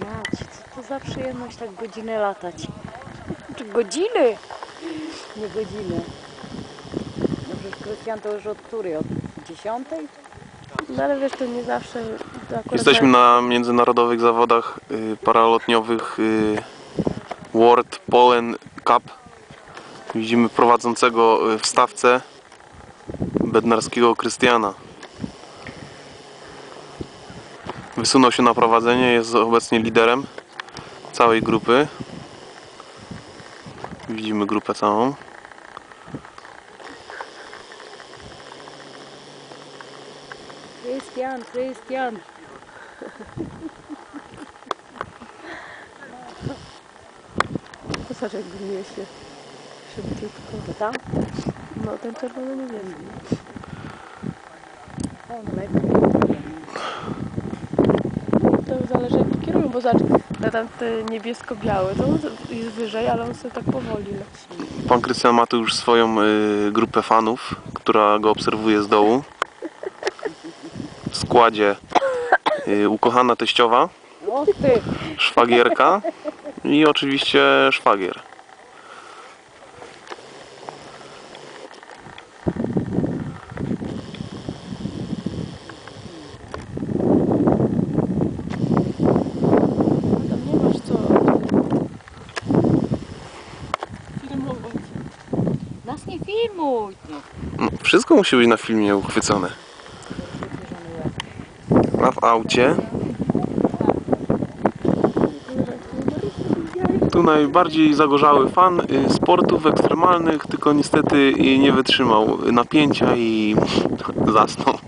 Macie, co to za przyjemność tak godzinę latać? Czy godziny? Nie godziny. No przecież Krystian to już od której? Od dziesiątej? No ale wiesz, to nie zawsze... to Jesteśmy na międzynarodowych zawodach y, paralotniowych y, World Polen Cup. Widzimy prowadzącego y, w stawce bednarskiego Krystiana. Wysunął się na prowadzenie, jest obecnie liderem całej grupy. Widzimy grupę całą. Krystian, Krystian. Zobacz, jak gnieje się szybciutko. To tam? No, ten czerwony nie wiem. On lepiej. To zależy jak kierują, bo zobacz, na tam te niebiesko-białe, to on jest wyżej, ale on sobie tak powoli leci. Pan Krystian ma tu już swoją y, grupę fanów, która go obserwuje z dołu. W składzie y, ukochana teściowa, O ty! szwagierka i oczywiście szwagier. Tam nie masz co filmować. Nas nie filmuj! No. Wszystko musi być na filmie uchwycone. A w aucie tu najbardziej zagorzały fan y, sportów ekstremalnych, tylko niestety nie wytrzymał napięcia i zasnął.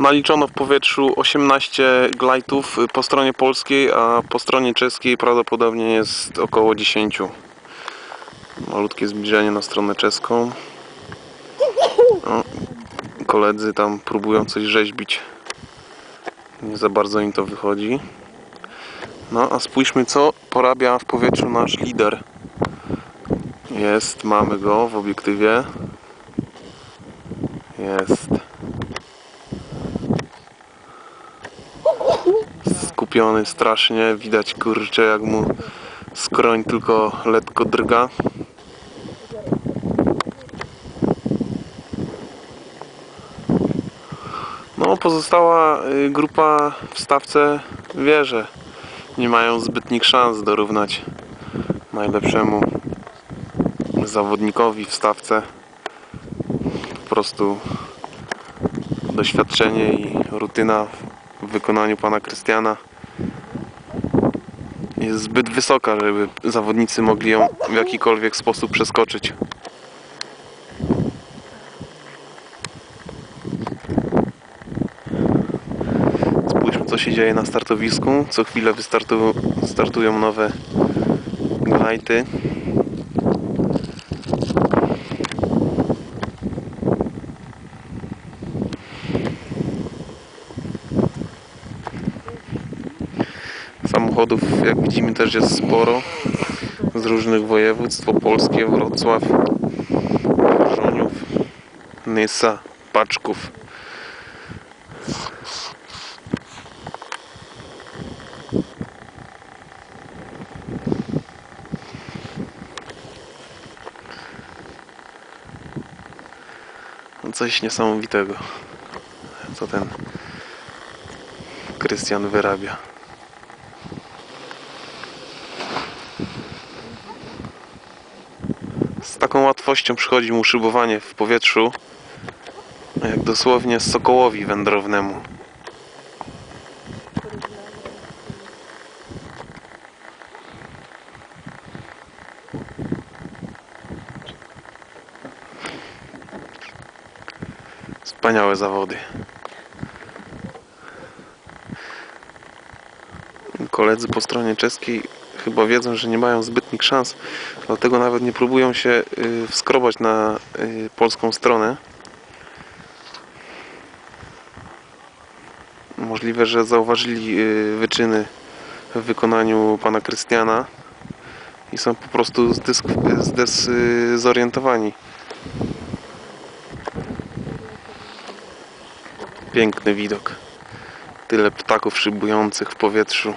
Naliczono w powietrzu 18 glajtów y, po stronie polskiej, a po stronie czeskiej prawdopodobnie jest około 10. Malutkie zbliżenie na stronę czeską. O, koledzy tam próbują coś rzeźbić. Nie za bardzo im to wychodzi. No a spójrzmy co porabia w powietrzu nasz lider. Jest, mamy go w obiektywie. Jest. Skupiony strasznie. Widać kurczę jak mu skroń tylko lekko drga. No pozostała y, grupa w stawce wie, że nie mają zbytnich szans dorównać najlepszemu zawodnikowi w stawce. Po prostu doświadczenie i rutyna w wykonaniu pana Krystiana jest zbyt wysoka, żeby zawodnicy mogli ją w jakikolwiek sposób przeskoczyć. Spójrzmy co się dzieje na startowisku. Co chwilę wystartują startują nowe glajty. Samochodów, jak widzimy, też jest sporo z różnych województw: opolskie, Wrocław, Żoniów, Nysa, Paczków. No Coś niesamowitego, co ten Krystian wyrabia. Z taką łatwością przychodzi mu szybowanie w powietrzu, jak dosłownie sokołowi wędrownemu. Wspaniałe zawody. Koledzy po stronie czeskiej chyba wiedzą, że nie mają zbytnich szans, dlatego nawet nie próbują się y, wskrobać na y, polską stronę. Możliwe, że zauważyli y, wyczyny w wykonaniu pana Krystiana i są po prostu zdezorientowani. Piękny widok. Tyle ptaków szybujących w powietrzu.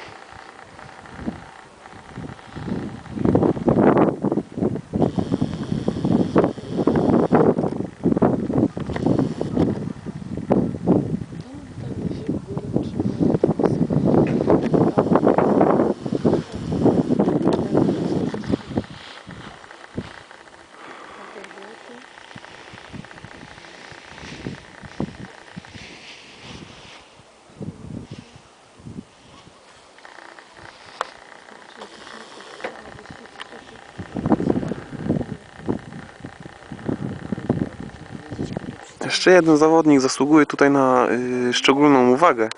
Jeszcze jeden zawodnik zasługuje tutaj na y, szczególną uwagę.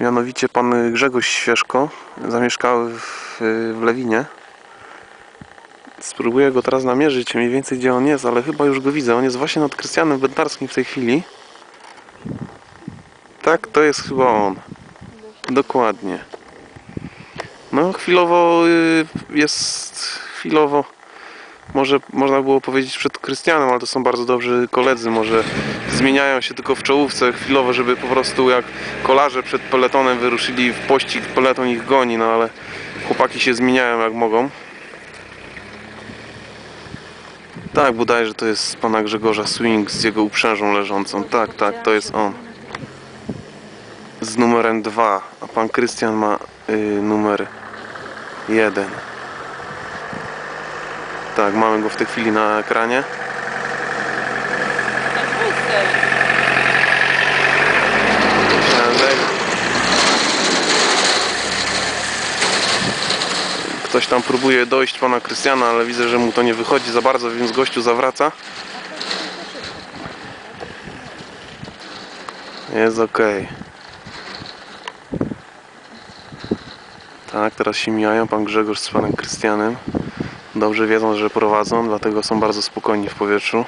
Mianowicie pan Grzegorz Świeżko, zamieszkały w, w Lewinie. Spróbuję go teraz namierzyć mniej więcej gdzie on jest, ale chyba już go widzę. On jest właśnie nad Krystianem Bednarskim w tej chwili. Tak, to jest chyba on. Dokładnie. No chwilowo y, jest chwilowo może można było powiedzieć przed Krystianem, ale to są bardzo dobrzy koledzy. Może zmieniają się tylko w czołówce chwilowo, żeby po prostu jak kolarze przed peletonem wyruszyli w pościg, peleton ich goni, no ale chłopaki się zmieniają jak mogą. Tak, bodajże to jest pana Grzegorza Swing z jego uprzężą leżącą. Tak, tak, to jest on. Z numerem 2, a pan Krystian ma y, numer 1. Tak, mamy go w tej chwili na ekranie. Ktoś tam próbuje dojść pana Krystiana, ale widzę, że mu to nie wychodzi za bardzo, więc gościu zawraca. Jest ok. Tak, teraz się mijają pan Grzegorz z panem Krystianem. Dobrze wiedzą, że prowadzą, dlatego są bardzo spokojni w powietrzu.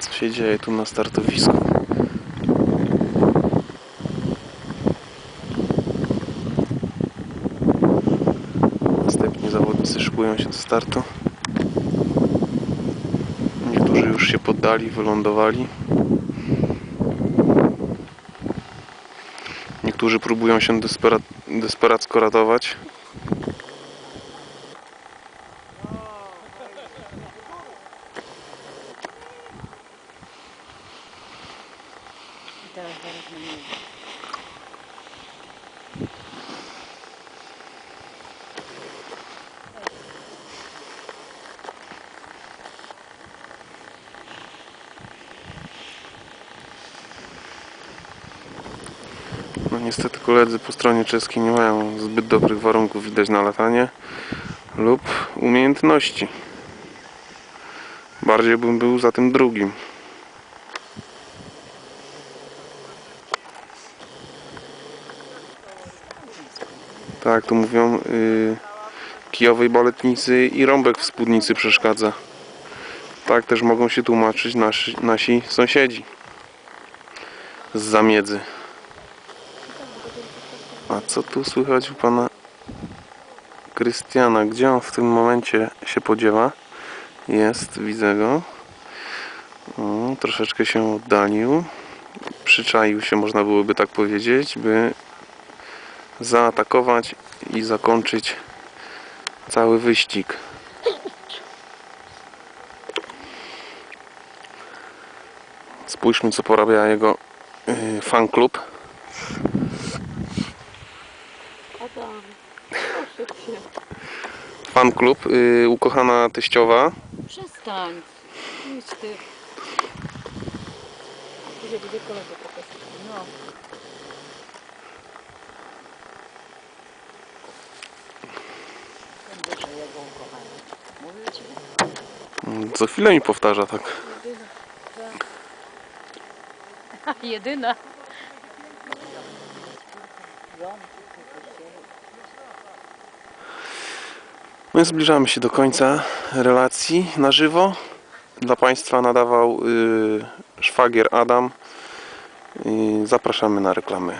Co się dzieje tu na startowisku? Następni zawodnicy szykują się do startu. Niektórzy już się poddali, wylądowali. Niektórzy próbują się despera- desperacko ratować. Niestety koledzy po stronie czeskiej nie mają zbyt dobrych warunków widać na latanie lub umiejętności. Bardziej bym był za tym drugim. Tak, tu mówią yy, kijowej baletnicy i rąbek w spódnicy przeszkadza. Tak też mogą się tłumaczyć nasi, nasi sąsiedzi z zamiedzy. A co tu słychać u pana Krystiana? Gdzie on w tym momencie się podziewa? Jest, widzę go. O, troszeczkę się oddalił. Przyczaił się, można byłoby tak powiedzieć, by zaatakować i zakończyć cały wyścig. Spójrzmy, co porabia jego yy, fan klub. Cię. Fan klub, yy, ukochana teściowa. Przestań. Idź ty. Gdzie będzie kolega pokazać? No. Będę, że jego ukochany. Mówię ci. Mm, Co chwilę mi powtarza tak. Jedyna. My zbliżamy się do końca relacji na żywo. Dla Państwa nadawał yy, szwagier Adam. Yy, zapraszamy na reklamy.